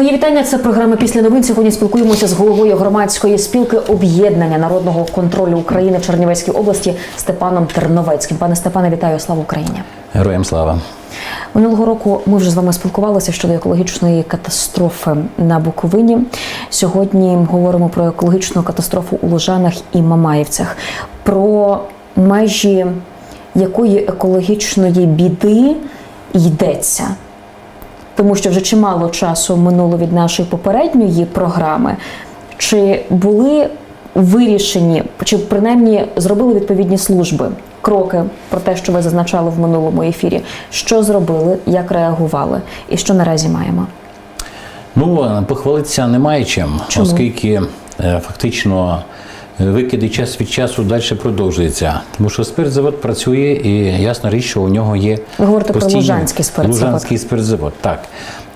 Мої вітання. Це програма після новин. Сьогодні спілкуємося з головою громадської спілки об'єднання народного контролю України в Чернівецькій області Степаном Терновецьким. Пане Степане, вітаю! Слава Україні! Героям слава. Минулого року ми вже з вами спілкувалися щодо екологічної катастрофи на Буковині. Сьогодні говоримо про екологічну катастрофу у Лужанах і Мамаївцях, про межі якої екологічної біди йдеться. Тому що вже чимало часу минуло від нашої попередньої програми. Чи були вирішені, чи принаймні зробили відповідні служби кроки про те, що ви зазначали в минулому ефірі? Що зробили, як реагували, і що наразі маємо? Ну, похвалитися немає чим, Чому? оскільки е, фактично е, викиди час від часу далі продовжуються. Тому що спиртзавод працює і ясна річ, що у нього є Ви говорите про Лужанський спиртзавод. Лужанський спиртзавод, так.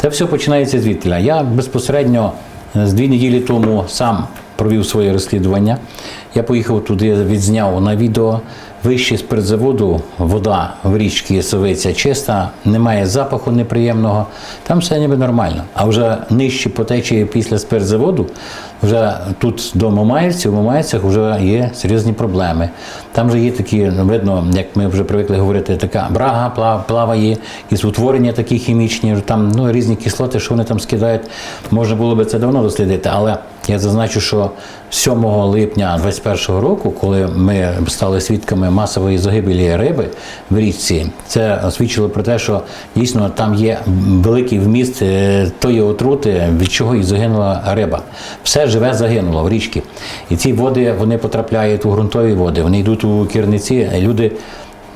Це все починається звідтіля. Я безпосередньо е, з дві неділі тому сам провів своє розслідування. Я поїхав туди, відзняв на відео. Вище спиртзаводу вода в річці Совиця чиста, немає запаху неприємного, там все ніби нормально. А вже нижче по течії після спиртзаводу, вже тут до Мамаївців, в Мамаївцях вже є серйозні проблеми. Там вже є такі, видно, як ми вже привикли говорити, така брага плаває, якісь утворення такі хімічні, там ну, різні кислоти, що вони там скидають. Можна було би це давно дослідити, але я зазначу, що 7 липня 2021 року, коли ми стали свідками масової загибелі риби в річці, це свідчило про те, що дійсно там є великий вміст е, тої отрути, від чого і загинула риба. Все живе загинуло в річці. І ці води вони потрапляють у ґрунтові води, вони йдуть у керниці, і люди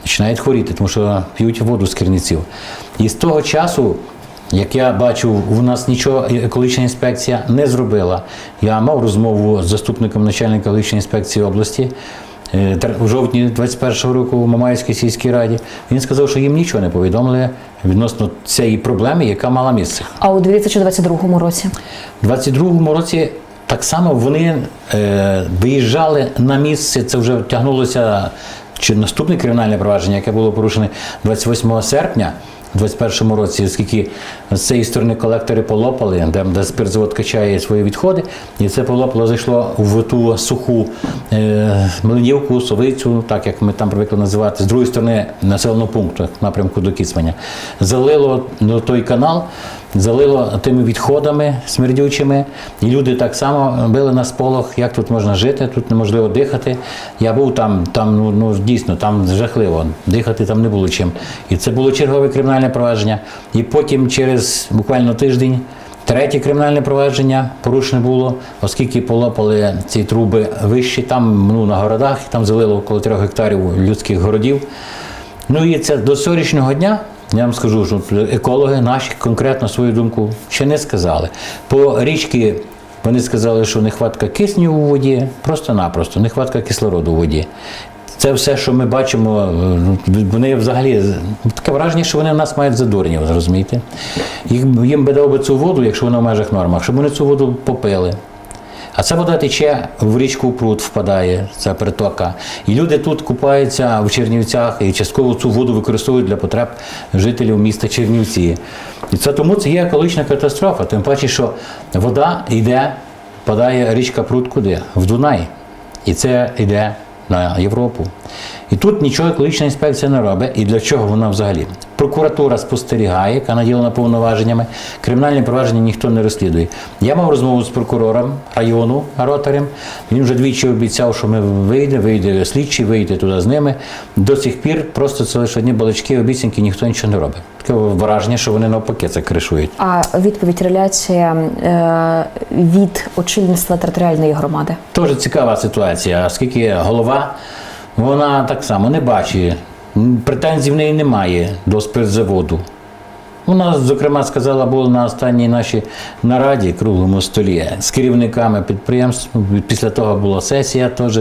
починають хворіти, тому що п'ють воду з керниців. І з того часу. Як я бачу, у нас нічого екологічна інспекція не зробила. Я мав розмову з заступником начальника екологічної інспекції області е, тр- в жовтні 21-го року в Мамаївській сільській раді. Він сказав, що їм нічого не повідомили відносно цієї проблеми, яка мала місце. А у 2022 році У 22-му році так само вони е, виїжджали на місце. Це вже тягнулося чи наступне кримінальне провадження, яке було порушене 28 серпня. У 21 році, оскільки з цієї сторони колектори полопали, де, де спиртзавод качає свої відходи, і це полопало зайшло в ту суху е, млинівку, совицю, так як ми там привикли називати, з другої сторони населеного пункту, напрямку до Кіцманя. Залило ну, той канал, залило тими відходами смердючими, і люди так само били на сполох, як тут можна жити, тут неможливо дихати. Я був там, там ну, ну дійсно, там жахливо, дихати там не було чим. І це було чергове кримінальне провадження. І потім через буквально тиждень. Третє кримінальне провадження порушене було, оскільки полопали ці труби вищі, там ну, на городах, там залило около трьох гектарів людських городів. Ну і це до сьогоднішнього дня, я вам скажу, що екологи наші конкретно свою думку ще не сказали. По річці вони сказали, що нехватка кисню у воді, просто-напросто, нехватка кислороду у воді. Це все, що ми бачимо, е, вони взагалі таке враження, що вони нас мають задурені, ви розумієте? Їм би дав би цю воду, якщо вона в межах нормах, щоб вони цю воду попили. А ця вода тече в річку пруд впадає, ця притока. І люди тут купаються в Чернівцях і частково цю воду використовують для потреб жителів міста Чернівці. І це тому це є екологічна катастрофа. Тим паче, що вода йде, впадає річка пруд куди? В Дунай. І це йде на Європу. І тут нічого екологічна інспекція не робить. І для чого вона взагалі? Прокуратура спостерігає, яка наділена повноваженнями. Кримінальні провадження ніхто не розслідує. Я мав розмову з прокурором району Ротарем. Він вже двічі обіцяв, що ми вийде, вийде слідчий, вийде туди з ними. До цих пір просто це лише одні балачки, обіцянки, ніхто нічого не робить. Таке враження, що вони навпаки це кришують. а відповідь реляція е, від очільництва територіальної громади. Теж цікава ситуація, оскільки голова вона так само не бачить, претензій в неї немає до спиртзаводу. Вона, зокрема, сказала, було на останній нашій нараді, круглому столі з керівниками підприємств. Ну, Після того була сесія теж.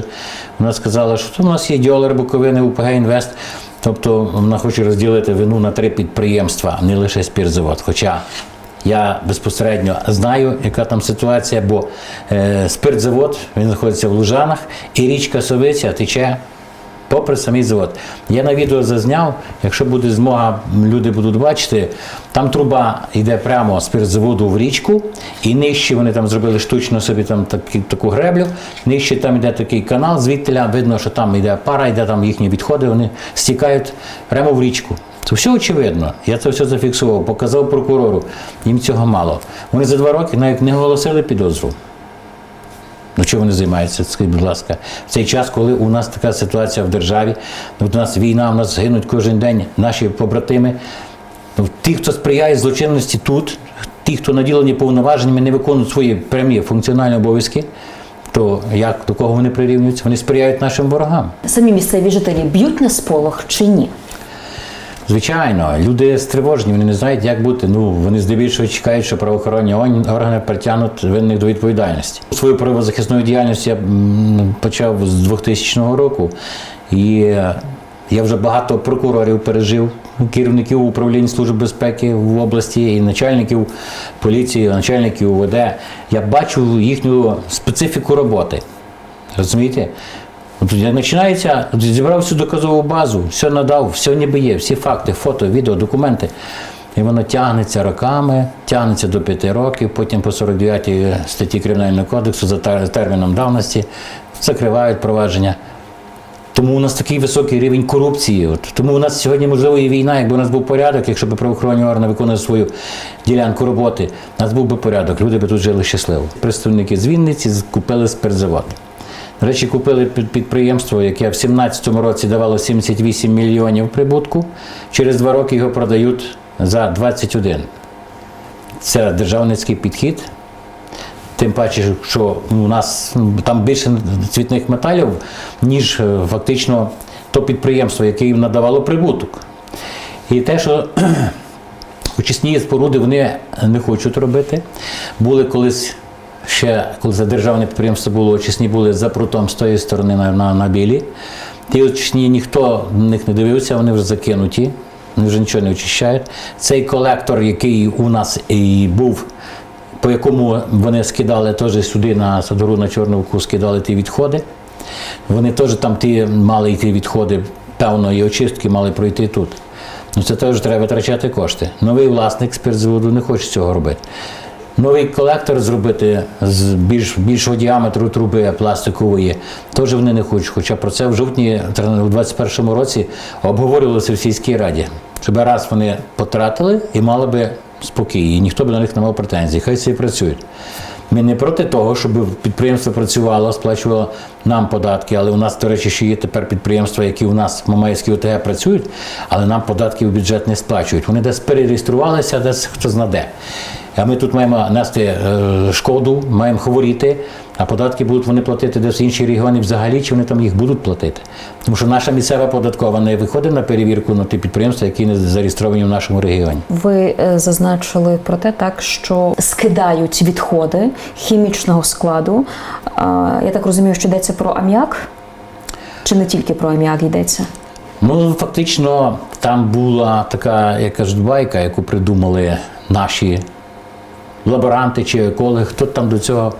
Вона сказала, що у нас є діолер Буковини УПГ Інвест. Тобто вона хоче розділити вину на три підприємства, не лише спіртзавод. Хоча я безпосередньо знаю, яка там ситуація, бо е, спиртзавод він знаходиться в Лужанах, і річка Совиця тече попри самий завод. Я на відео зазняв, якщо буде змога, люди будуть бачити, там труба йде прямо з спиртзаводу в річку, і нижче вони там зробили штучно собі там такі, таку греблю, нижче там йде такий канал, звідти видно, що там йде пара, йде там їхні відходи, вони стікають прямо в річку. Це все очевидно. Я це все зафіксував, показав прокурору. Їм цього мало. Вони за два роки навіть не оголосили підозру. Ну чого вони займаються? Скажіть, будь ласка, в цей час, коли у нас така ситуація в державі, ну, у нас війна, у нас гинуть кожен день наші побратими. Ну, ті, хто сприяє злочинності тут, ті, хто наділені повноваженнями, не виконують свої прямі функціональні обов'язки, то як до кого вони прирівнюються? Вони сприяють нашим ворогам. Самі місцеві жителі б'ють на сполох чи ні? Звичайно, люди стривожені, вони не знають, як бути. Ну вони здебільшого чекають, що правоохоронні органи притягнуть винних до відповідальності. Свою правозахисну діяльність я почав з 2000 року, і е, я вже багато прокурорів пережив, керівників управління служби безпеки в області і начальників поліції, начальників УВД. Я бачу їхню специфіку роботи. Розумієте? Починається, зібрав всю доказову базу, все надав, все ніби є, всі факти, фото, відео, документи. І воно тягнеться роками, тягнеться до п'яти років, потім по 49 статті Кримінального кодексу за терміном давності закривають провадження. Тому у нас такий високий рівень корупції. От. Тому у нас сьогодні можливо і війна, якби у нас був порядок, якщо б правоохоронні органи виконували свою ділянку роботи, у нас був би порядок, люди б тут жили щасливо. Представники з Вінниці купили спиртзавод. Речі, купили під- підприємство, яке в 2017 році давало 78 мільйонів прибутку. Через два роки його продають за 21. Це державницький підхід. Тим паче, що у нас там більше цвітних металів, ніж е, фактично то підприємство, яке їм надавало прибуток. І те, що очисні споруди вони не хочуть робити. Були колись ще, коли це державне підприємство було, очисні були за прутом з тої сторони на, на, на білі. Ті очисні ніхто на них не дивився, вони вже закинуті, вони вже нічого не очищають. Цей колектор, який у нас і був по якому вони скидали теж сюди на Садору на Чорновку, скидали ті відходи. Вони теж там ті мали йти відходи певної очистки, мали пройти тут. Ну це теж треба витрачати кошти. Новий власник спиртзаводу не хоче цього робити. Новий колектор зробити з більш, більшого діаметру труби пластикової, теж вони не хочуть. Хоча про це в жовтні у 2021 році обговорювалося в сільській раді, щоб раз вони потратили і мали би спокій, і ніхто б на них не мав претензій. Хай це і працюють. Ми не проти того, щоб підприємство працювало, сплачувало нам податки, але у нас, до речі, ще є тепер підприємства, які у нас в Мамаївській ОТГ працюють, але нам податки в бюджет не сплачують. Вони десь перереєструвалися, десь хто знаде. А ми тут маємо нести е, шкоду, маємо хворіти, а податки будуть вони платити десь в інші регіони взагалі, чи вони там їх будуть платити. Тому що наша місцева податкова не виходить на перевірку на ті підприємства, які не зареєстровані в нашому регіоні. Ви е, зазначили про те, так що скидають відходи хімічного складу. Я так розумію, що йдеться про аміак, чи не тільки про аміак йдеться? Ну, фактично, там була така, як кажуть, байка, яку придумали наші лаборанти чи екологи, хто там до цього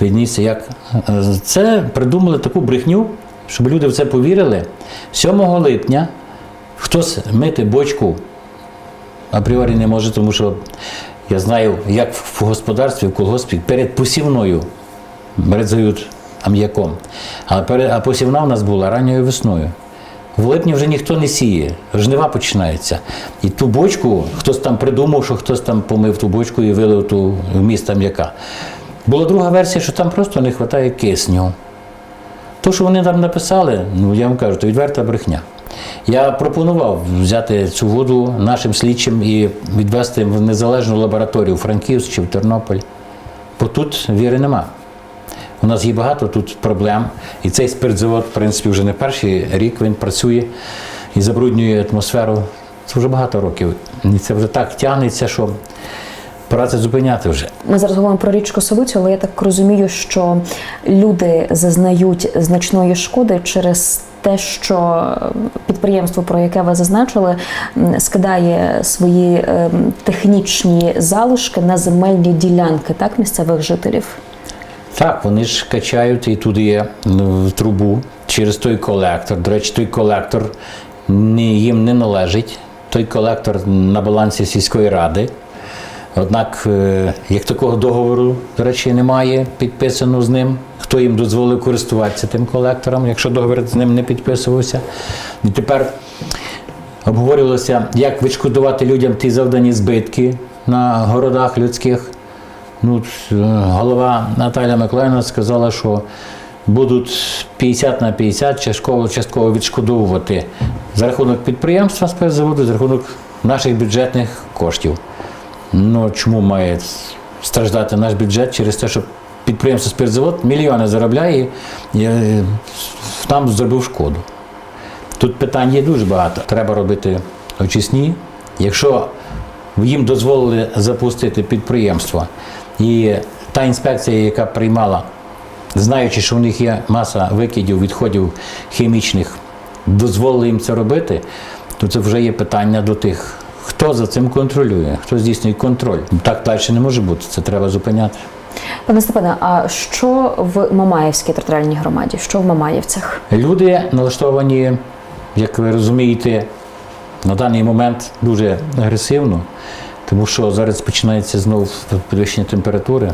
віднісся. Як... е, Це придумали таку брехню, щоб люди в це повірили. 7 липня хтось мити бочку апріорі не може, тому що я знаю, як в господарстві, в колгоспі перед посівною брезають ам'яком. А посівна в нас була ранньою весною. В липні вже ніхто не сіє, жнива починається. І ту бочку, хтось там придумав, що хтось там помив ту бочку і вилив ту вміст ам'яка. Була друга версія, що там просто не вистачає кисню. То, що вони там написали, ну я вам кажу, то відверта брехня. Я пропонував взяти цю воду нашим слідчим і відвести в незалежну лабораторію в Франківськ чи в Тернопіль. Бо тут віри нема. У нас є багато тут проблем. І цей спиртзавод, в принципі, вже не перший рік він працює і забруднює атмосферу. Це вже багато років. І це вже так тягнеться, що пора це зупиняти вже. Ми зараз говоримо про річку Совицю, але я так розумію, що люди зазнають значної шкоди через те, що підприємство, про яке ви зазначили, скидає свої ем, технічні залишки на земельні ділянки так, місцевих жителів. Так, вони ж качають і туди є в трубу через той колектор. До речі, той колектор їм не належить. Той колектор на балансі сільської ради. Однак, е, як такого договору, до речі, немає підписано з ним. Хто їм дозволив користуватися тим колектором, якщо договір з ним не підписувався. І тепер обговорювалося, як відшкодувати людям ті завдані збитки на городах людських. Ну, е, голова Наталя Миколаївна сказала, що будуть 50 на 50 частково, частково відшкодовувати за рахунок підприємства спецзаводу, за рахунок наших бюджетних коштів. Ну, чому має страждати наш бюджет через те, що підприємство спиртзавод мільйони заробляє і е, нам зробив шкоду. Тут питань є дуже багато. Треба робити очисні. Якщо їм дозволили запустити підприємство, і та інспекція, яка приймала, знаючи, що у них є маса викидів, відходів хімічних, дозволили їм це робити, то це вже є питання до тих, хто за цим контролює, хто здійснює контроль. Так далі не може бути, це треба зупиняти. Пане Степане, а що в Мамаївській територіальній громаді? Що в Мамаївцях? Люди налаштовані, як ви розумієте, на даний момент дуже агресивно, тому що зараз починається знову підвищення температури.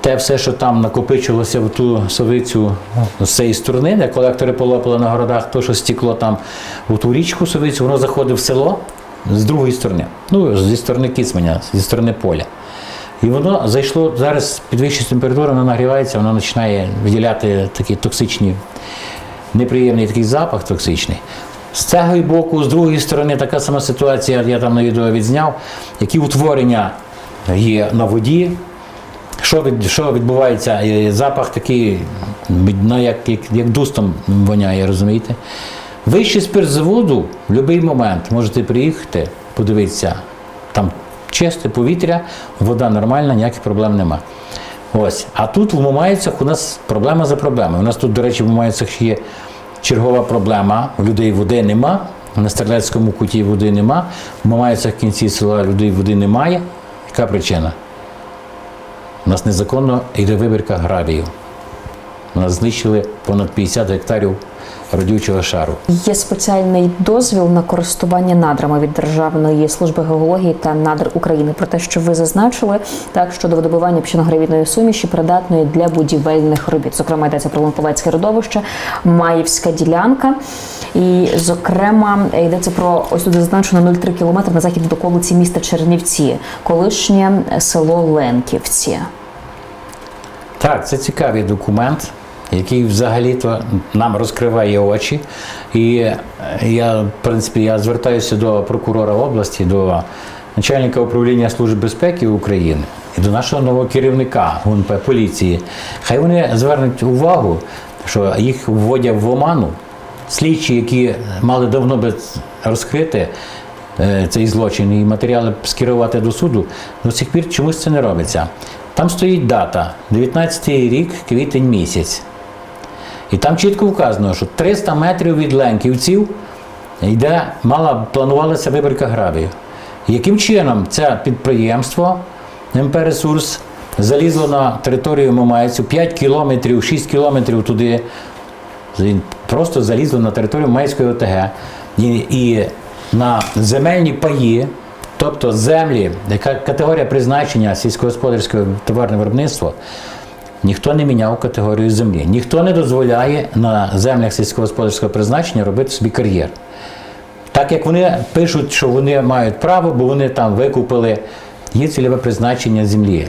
Те все, що там накопичилося в ту совицю з цієї сторони, де колектори полопали на городах, то, що стекло там в ту річку совицю, воно заходить в село з другої сторони, ну, зі сторони Кіцманя, зі сторони поля. І воно зайшло зараз підвищується температура, воно нагрівається, воно починає виділяти такі токсичні, неприємний такий запах токсичний. З цього боку, з другої сторони, така сама ситуація, я там на відео відзняв, які утворення є на воді. Що, що відбувається? Запах такий, ну, як, як, як дустом воняє, розумієте? Вище спиртзаводу в будь-який момент можете приїхати, подивитися, там чисте повітря, вода нормальна, ніяких проблем нема. Ось. А тут в Мамаївцях у нас проблема за проблемою. У нас тут, до речі, в Мамаївцях є чергова проблема. Людей води нема, на стрілецькому куті води нема, в Мамаївцях в кінці села людей води немає. Яка причина? У нас незаконно йде вибірка гравію. У нас знищили понад 50 гектарів родючого шару. Є спеціальний дозвіл на користування надрами від Державної служби геології та надр України про те, що ви зазначили, так щодо видобування піщано-гравітної суміші, придатної для будівельних робіт. Зокрема, йдеться про Ломповецьке родовище, Маївська ділянка. І, зокрема, йдеться про ось тут зазначено 0,3 кілометри на захід від околиці міста Чернівці, колишнє село Ленківці. Так, це цікавий документ, який взагалі-то нам розкриває очі. І я, в принципі, я звертаюся до прокурора області, до начальника управління Служби безпеки України і до нашого нового керівника ГУНП поліції. Хай вони звернуть увагу, що їх вводять в оману. Слідчі, які мали давно би розкрити е, цей злочин і матеріали скерувати до суду, до сих пір чомусь це не робиться. Там стоїть дата 19 рік, квітень місяць. І там чітко вказано, що 300 метрів від Ленківців йде, мала планувалася вибірка гравію. Яким чином це підприємство МП Ресурс залізло на територію Мамайцю 5 кілометрів, 6 кілометрів туди, просто залізло на територію Майської ОТГ і, і на земельні паї, тобто землі, яка категорія призначення сільськогосподарського товарне виробництво, ніхто не міняв категорію землі. Ніхто не дозволяє на землях сільськогосподарського призначення робити собі кар'єр. Так як вони пишуть, що вони мають право, бо вони там викупили, є цільове призначення землі.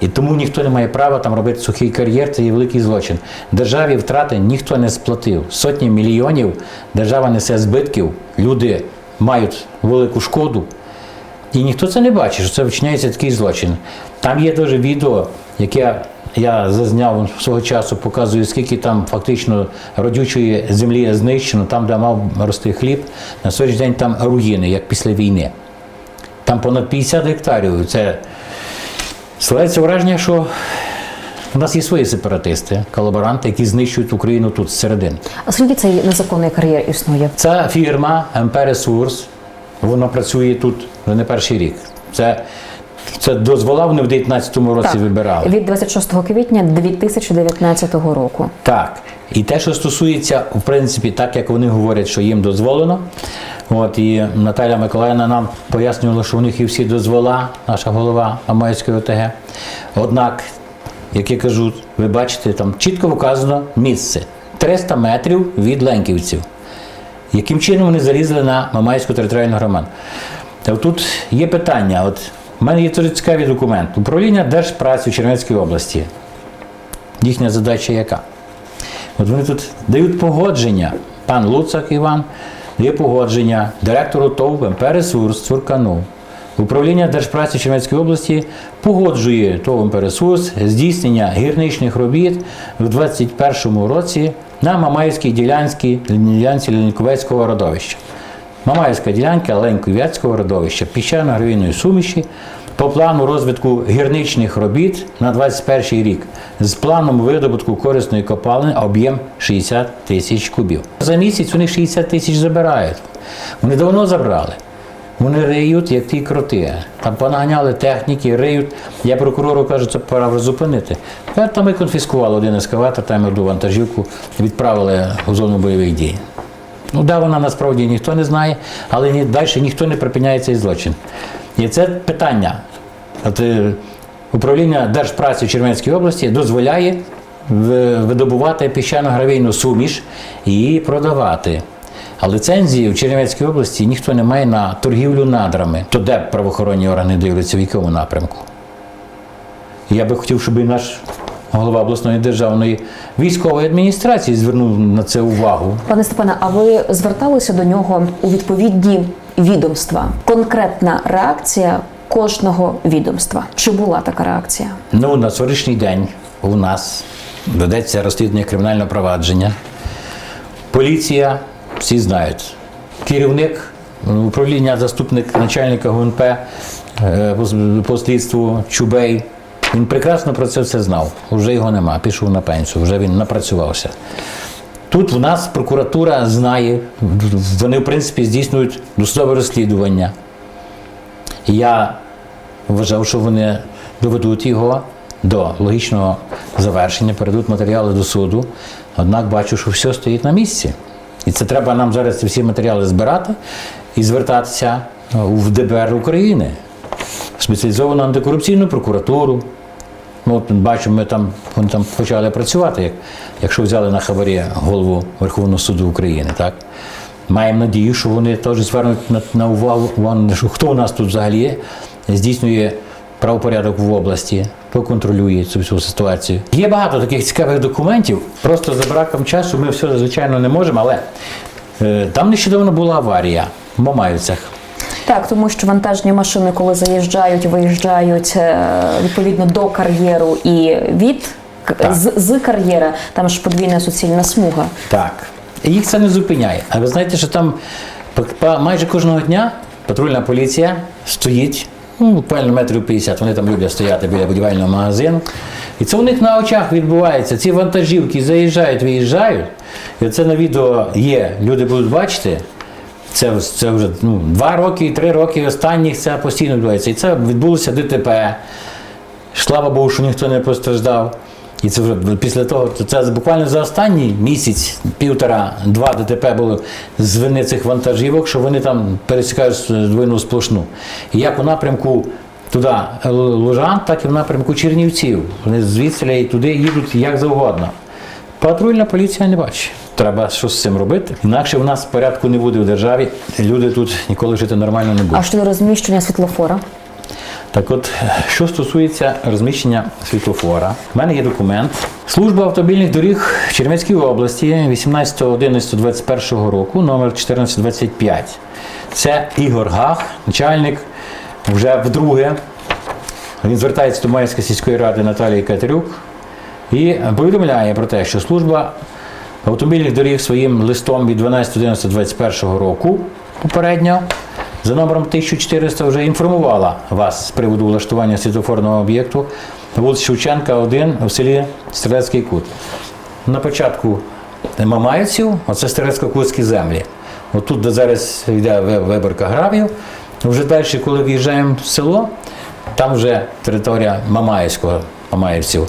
І тому ніхто не має права там робити сухий кар'єр, це є великий злочин. Державі втрати ніхто не сплатив. Сотні мільйонів держава несе збитків, люди мають велику шкоду. І ніхто це не бачить, що це вчиняється такий злочин. Там є теж відео, яке я зазняв свого часу, показую, скільки там фактично родючої землі знищено, там, де мав рости хліб, на сьогоднішній день там руїни, як після війни. Там понад 50 гектарів. Це складається враження, що у нас є свої сепаратисти, колаборанти, які знищують Україну тут зсередини. А скільки цей незаконний кар'єр існує? Ця фірма МП Ресурс, вона працює тут вже не перший рік. Це Це дозвола вони в 19-му році Так, вибирали. від 26 квітня 2019 року. Так. І те, що стосується, в принципі, так як вони говорять, що їм дозволено. От і Наталя Миколаївна нам пояснювала, що у них і всі дозвола, наша голова Амайської ОТГ. Однак, як я кажу, ви бачите, там чітко вказано місце 300 метрів від Ленківців. Яким чином вони залізли на Мамайську територіальну громаду? Та тут є питання. От у мене є дуже цікавий документ. Управління Держпраці в Чернівецькій області. Їхня задача яка? От вони тут дають погодження. Пан Луцак Іван дає погодження директору ТОВ МП «Ресурс» Цуркану. Управління Держпраці Чернівецької області погоджує ТОВ МП «Ресурс» здійснення гірничних робіт в 2021 році на Мамаївській ділянці Леніковецького родовища. Мамаївська ділянка Леньковецького родовища піщано-гравійної суміші по плану розвитку гірничних робіт на 21 рік з планом видобутку корисної копалини об'єм 60 тисяч кубів. За місяць вони 60 тисяч забирають. Вони давно забрали. Вони риють, як ті кроти. Там понаганяли техніки, риють. Я прокурору кажу, це пора зупинити. Тепер Там ми конфіскували один ескаватор, там одну вантажівку, відправили у зону бойових дій. Ну, де вона насправді ніхто не знає, але ні, далі ніхто не припиняє цей злочин. І це питання. От, е, управління Держпраці Чернівецькій області дозволяє видобувати піщано-гравійну суміш і продавати. А ліцензії в Чернівецькій області ніхто не має на торгівлю надрами. То де правоохоронні органи дивляться, в якому напрямку? Я би хотів, щоб і наш голова обласної державної військової адміністрації звернув на це увагу. Пане Степане, а ви зверталися до нього у відповідні відомства? Конкретна реакція кожного відомства. Чи була така реакція? Ну, на сьогоднішній день у нас ведеться розслідування кримінального провадження. Поліція, всі знають. Керівник ну, управління, заступник начальника ГУНП е, по- по слідству Чубей. Він прекрасно про це все знав. Уже його нема, пішов на пенсію, вже він напрацювався. Тут в нас прокуратура знає, вони, в принципі, здійснюють досудове розслідування. Я вважав, що вони доведуть його до логічного завершення, передадуть матеріали до суду. Однак бачу, що все стоїть на місці. І це треба нам зараз всі матеріали збирати і звертатися в ДБР України, в спеціалізовану антикорупційну прокуратуру. Ну, бачимо, ми там, вони там почали працювати, як, якщо взяли на хабарі голову Верховного суду України. Так? Маємо надію, що вони теж звернуть на, на увагу, увагу, що хто у нас тут взагалі є, здійснює правопорядок в області, хто контролює цю всю ситуацію. Є багато таких цікавих документів. Просто за браком часу ми все, звичайно, не можемо, але е, там нещодавно була аварія в Мамаївцях. Так, тому що вантажні машини, коли заїжджають, виїжджають е, відповідно до кар'єру і від з, з кар'єра, там ж подвійна суцільна смуга. Так. І їх це не зупиняє. А ви знаєте, що там майже кожного дня патрульна поліція стоїть, ну, буквально метрів 50. Вони там люблять стояти біля будівельного магазину. І це у них на очах відбувається. Ці вантажівки заїжджають, виїжджають. І це на відео є. Люди будуть бачити. Це, це вже ну, два роки, три роки останніх це постійно відбувається. І це відбулося ДТП. Слава Богу, що ніхто не постраждав. І це вже після того, то це буквально за останній місяць, півтора-два ДТП було з вини цих вантажівок, що вони там пересікають двойну сплошну. І як у напрямку туди Лужан, так і в напрямку Чернівців. Вони звідси і туди їдуть як завгодно. Патрульна поліція не бачить. Треба щось з цим робити. Інакше в нас порядку не буде в державі. Люди тут ніколи жити нормально не будуть. А щодо розміщення світлофора? Так от, що стосується розміщення світлофора, в мене є документ. Служба автомобільних доріг в Чернівецькій області 18.11.21 року, номер 1425. Це Ігор Гах, начальник вже вдруге. Він звертається до Маївської сільської ради Наталії Катерюк і повідомляє про те, що служба автомобільних доріг своїм листом від 12.11.21 року попередньо за номером 1400 вже інформувала вас з приводу влаштування світлофорного об'єкту вулиці Шевченка, 1 в селі Стрелецький Кут. На початку Мамаївців, оце Стрелецько-Кутські землі. Отут, де зараз йде виборка гравів. Вже далі, коли в'їжджаємо в село, Там вже територія Мамаївського, Мамаївців.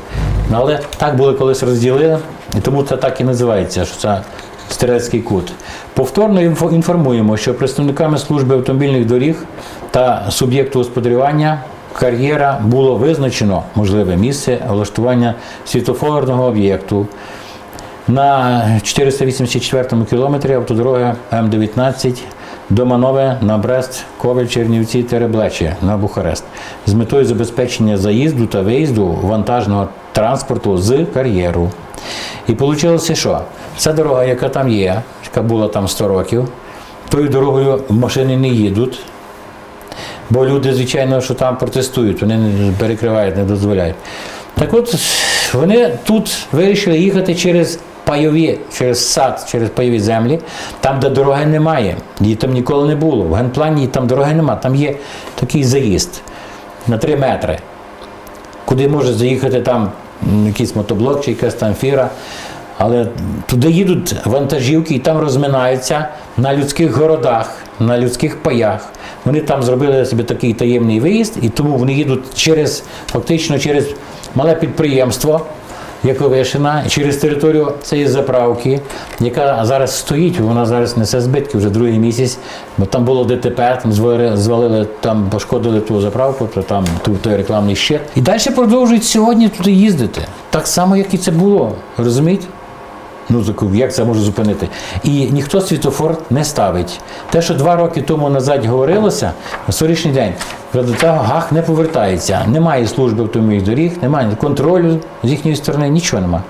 Ну, але так були колись розділили, і тому це так і називається, що це стрілецький кут. Повторно інформуємо, що представниками служби автомобільних доріг та суб'єкту господарювання кар'єра було визначено можливе місце влаштування світлофорного об'єкту на 484 кілометрі автодороги М19 Доманове на Брест, Ковель, Чернівці, Тереблечі на Бухарест з метою забезпечення заїзду та виїзду вантажного транспорту з кар'єру. І вийшло, що ця дорога, яка там є, яка була там 100 років, тою дорогою машини не їдуть. Бо люди, звичайно, що там протестують, вони не перекривають, не дозволяють. Так от вони тут вирішили їхати через пайові, через сад, через пайові землі, там, де дороги немає. Її там ніколи не було. В генплані там дороги немає, там є такий заїзд на 3 метри, куди може заїхати там якийсь мотоблок чи якась там фіра. Але туди їдуть вантажівки і там розминаються на людських городах, на людських паях. Вони там зробили собі такий таємний виїзд, і тому вони їдуть через фактично через мале підприємство, Яковишина, через територію цієї заправки, яка зараз стоїть, вона зараз несе збитки вже другий місяць, бо там було ДТП, там звалили, там пошкодили ту заправку, то там той рекламний щит. І далі продовжують сьогодні туди їздити. Так само, як і це було. Розумієте? Ну, як це може зупинити? І ніхто світофор не ставить. Те, що два роки тому назад говорилося, на сьогоднішній день до того гах не повертається. Немає служби автомобільних доріг, немає контролю з їхньої сторони, нічого немає.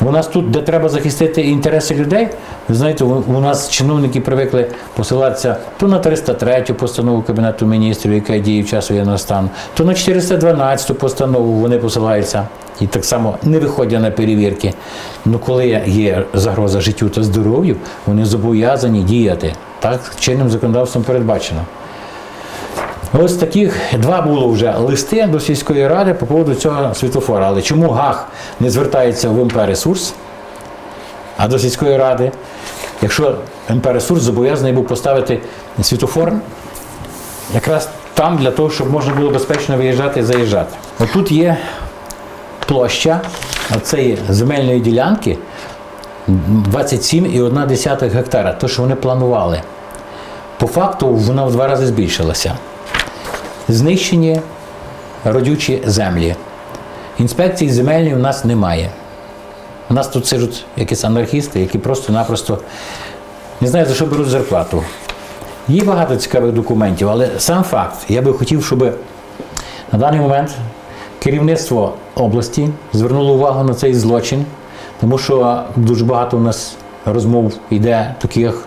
У нас тут, де треба захистити інтереси людей, ви знаєте, у нас чиновники привикли посилатися то на 303 постанову Кабінету міністрів, яка діє в час воєнного стану, то на 412 постанову вони посилаються і так само не виходять на перевірки. Ну коли є загроза життю та здоров'ю, вони зобов'язані діяти. Так чинним законодавством передбачено. Ось таких два було вже листи до сільської ради по поводу цього світлофора. Але чому ГАХ не звертається в МП ресурс, а до сільської ради, якщо МП ресурс зобов'язаний був поставити світлофор якраз там для того, щоб можна було безпечно виїжджати і заїжджати. Отут є площа цієї земельної ділянки 27,1 гектара, то, що вони планували. По факту вона в два рази збільшилася. Знищені родючі землі. Інспекції земельної у нас немає. У нас тут сидять якісь анархісти, які просто-напросто не знаю, за що беруть зарплату. Є багато цікавих документів, але сам факт, я би хотів, щоб на даний момент керівництво області звернуло увагу на цей злочин, тому що дуже багато у нас розмов йде таких.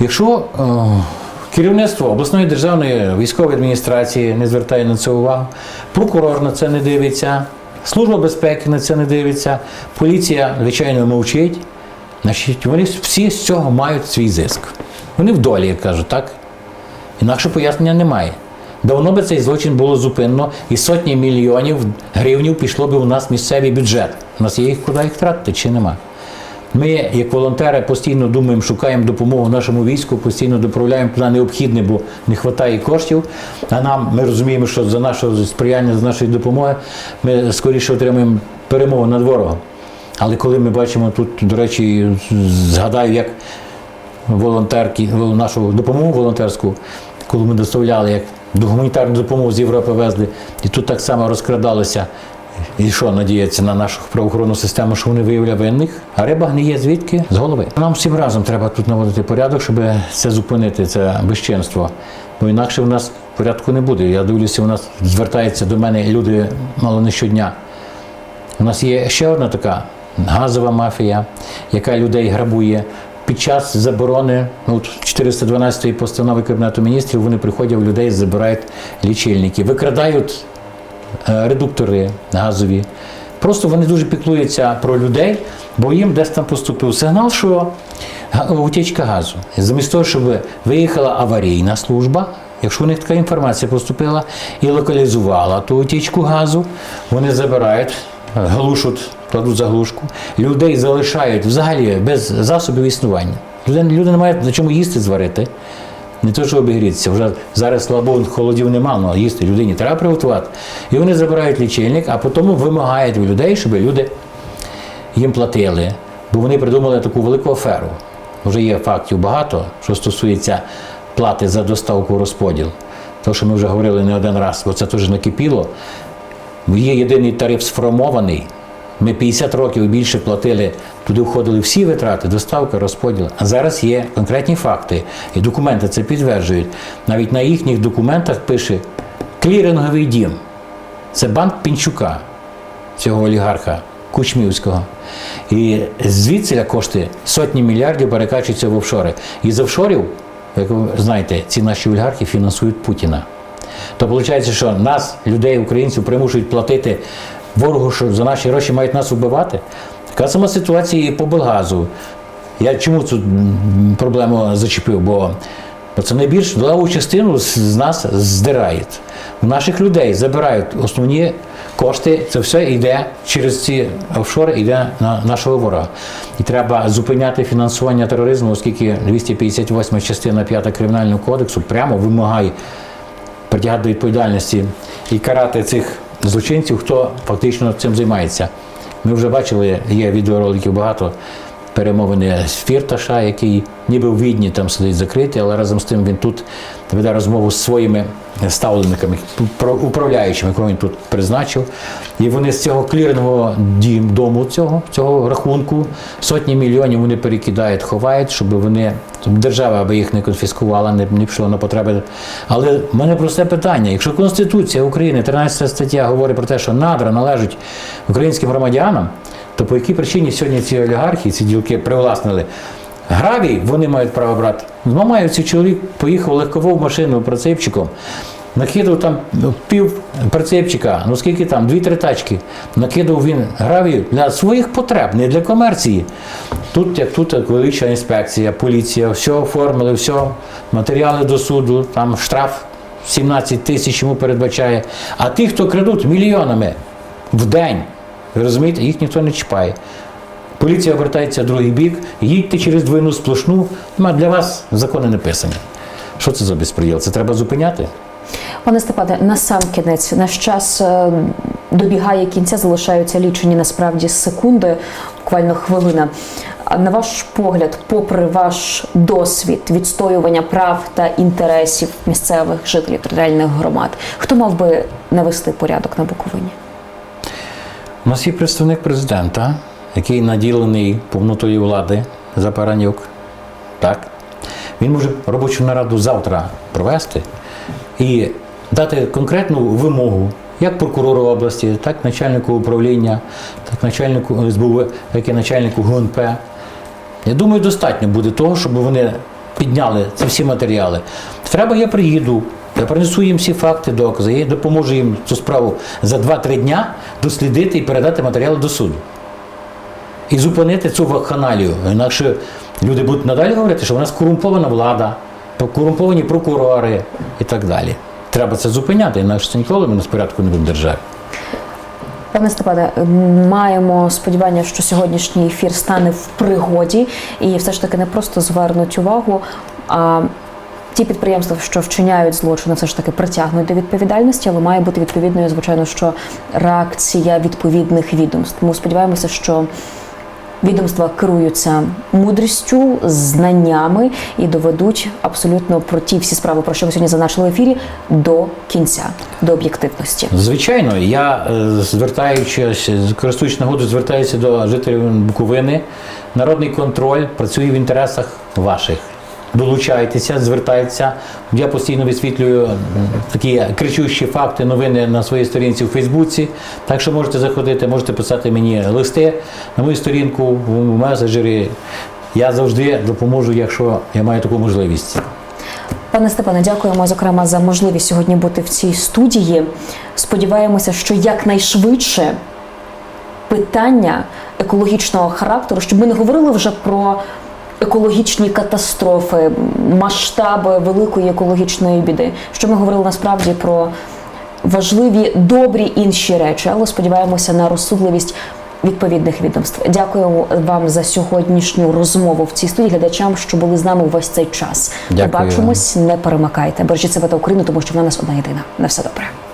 Якщо е, керівництво обласної державної військової адміністрації не звертає на це увагу, прокурор на це не дивиться, служба безпеки на це не дивиться, поліція, звичайно, мовчить, значить, вони всі з цього мають свій зиск. Вони в долі, як кажуть, так? Інакше пояснення немає. Давно би цей злочин було зупинено, і сотні мільйонів гривнів пішло б у нас місцевий бюджет. У нас є їх куди їх тратити чи нема. Ми, як волонтери, постійно думаємо, шукаємо допомогу нашому війську, постійно доправляємо куди необхідне, бо не вистачає коштів. А нам ми розуміємо, що за нашого сприяння, за нашої допомоги ми скоріше отримаємо перемогу над ворогом. Але коли ми бачимо тут, до речі, згадаю, як волонтерки, нашу допомогу волонтерську, коли ми доставляли як гуманітарну допомогу з Європи везли, і тут так само розкрадалося. І що надіється на нашу правоохоронну систему, що вони виявляють винних, а риба гниє звідки? З голови. Нам всім разом треба тут наводити порядок, щоб це зупинити, це безчинство. Бо інакше в нас порядку не буде. Я дивлюся, у нас звертаються до мене люди мало не щодня. У нас є ще одна така газова мафія, яка людей грабує. Під час заборони ну, от 412-ї постанови Кабінету міністрів вони приходять в людей, забирають лічильники, викрадають редуктори газові. Просто вони дуже піклуються про людей, бо їм десь там поступив сигнал, що утічка газу. Замість того, щоб виїхала аварійна служба, якщо у них така інформація поступила і локалізувала ту утічку газу, вони забирають, е, глушуть, кладуть заглушку, людей залишають взагалі без засобів існування. Люди не мають на чому їсти зварити. Не то, що обігрітися, вже зараз, слава Богу, холодів нема, але їсти людині треба приготувати. І вони забирають лічильник, а потім вимагають від людей, щоб люди їм платили. Бо вони придумали таку велику аферу. Вже є фактів багато, що стосується плати за доставку розподіл. То, що ми вже говорили не один раз, бо це теж накипіло. Є єдиний тариф сформований. Ми 50 років і більше платили, туди входили всі витрати, доставка, розподіл. А зараз є конкретні факти, і документи це підтверджують. Навіть на їхніх документах пише кліринговий дім. Це банк Пінчука, цього олігарха Кучмівського. І звідси кошти сотні мільярдів перекачуються в офшори. І з офшорів, як ви знаєте, ці наші олігархи фінансують Путіна. То виходить, що нас, людей, українців, примушують платити ворогу, що за наші гроші мають нас вбивати. Така сама ситуація і по Белгазу. Я чому цю проблему зачепив? Бо це найбільш леву частину з нас здирають. У наших людей забирають основні кошти, це все йде через ці офшори, йде на нашого ворога. І треба зупиняти фінансування тероризму, оскільки 258 частина 5 Кримінального кодексу прямо вимагає притягати до відповідальності і карати цих злочинців, хто фактично цим займається. Ми вже бачили, є відеороликів багато перемовини з Фірташа, який ніби в Відні там сидить закритий, але разом з тим він тут веде розмову з своїми ставленниками, управляючими, кого він тут призначив. І вони з цього клірингового дім, дому цього, цього рахунку сотні мільйонів вони перекидають, ховають, щоб вони щоб держава аби їх не конфіскувала, не, не пішло на потреби. Але в мене просте питання: якщо Конституція України, 13 стаття говорить про те, що надра належать українським громадянам, то по якій причині сьогодні ці олігархи, ці ділки привласнили гравій, вони мають право брати. З цей чоловік поїхав легкову машину прицепчиком, накидав там ну, пів прицепчика, ну скільки там, дві-три тачки. Накидав він гравію для своїх потреб, не для комерції. Тут, як тут екологічна інспекція, поліція, все оформили, все, матеріали до суду, там штраф 17 тисяч йому передбачає. А ті, хто крадуть мільйонами в день, ви розумієте, їх ніхто не чіпає. Поліція обертається в другий бік, їдьте через двойну сплошну, ну, для вас закони не писані. Що це за безпреділ? Це треба зупиняти? Пане Степане, на сам кінець наш час е, добігає кінця, залишаються лічені насправді секунди, буквально хвилина. На ваш погляд, попри ваш досвід відстоювання прав та інтересів місцевих жителів територіальних громад, хто мав би навести порядок на Буковині? У нас є представник президента, який наділений повнотою влади Запаранюк. Так. Він може робочу нараду завтра провести і дати конкретну вимогу як прокурору області, так начальнику управління, так начальнику СБУ, як і начальнику ГУНП. Я думаю, достатньо буде того, щоб вони підняли ці всі матеріали. Треба, я приїду, я принесу їм всі факти, докази, я допоможу їм цю справу за 2-3 дня дослідити і передати матеріали до суду. І зупинити цю вакханалію. Інакше люди будуть надалі говорити, що в нас корумпована влада, корумповані прокурори і так далі. Треба це зупиняти, інакше це ніколи ми з порядку не буде в державі. Пане Степане, маємо сподівання, що сьогоднішній ефір стане в пригоді і все ж таки не просто звернуть увагу. а Ті підприємства, що вчиняють злочини, все ж таки притягнуть до відповідальності, але має бути відповідною, звичайно, що реакція відповідних відомств. Тому сподіваємося, що відомства керуються мудрістю, знаннями і доведуть абсолютно про ті всі справи, про що ми сьогодні зазначили в ефірі, до кінця, до об'єктивності. Звичайно, я е, звертаючись, користуючись нагодою, звертаюся до жителів Буковини. Народний контроль працює в інтересах ваших. Долучайтеся, звертайтеся. Я постійно висвітлюю такі кричущі факти, новини на своїй сторінці в Фейсбуці. Так що можете заходити, можете писати мені листи на мою сторінку в меседжері. Я завжди допоможу, якщо я маю таку можливість. Пане Степане, дякуємо зокрема за можливість сьогодні бути в цій студії. Сподіваємося, що якнайшвидше питання екологічного характеру, щоб ми не говорили вже про екологічні катастрофи, масштаби великої екологічної біди, щоб ми говорили насправді про важливі добрі інші речі, але сподіваємося на розсудливість відповідних відомств. Дякую вам за сьогоднішню розмову в цій студії. Глядачам, що були з нами весь цей час. Дякую Побачимось, не перемикайте. Бережіть себе та Україну, тому що вона нас одна єдина. На все добре.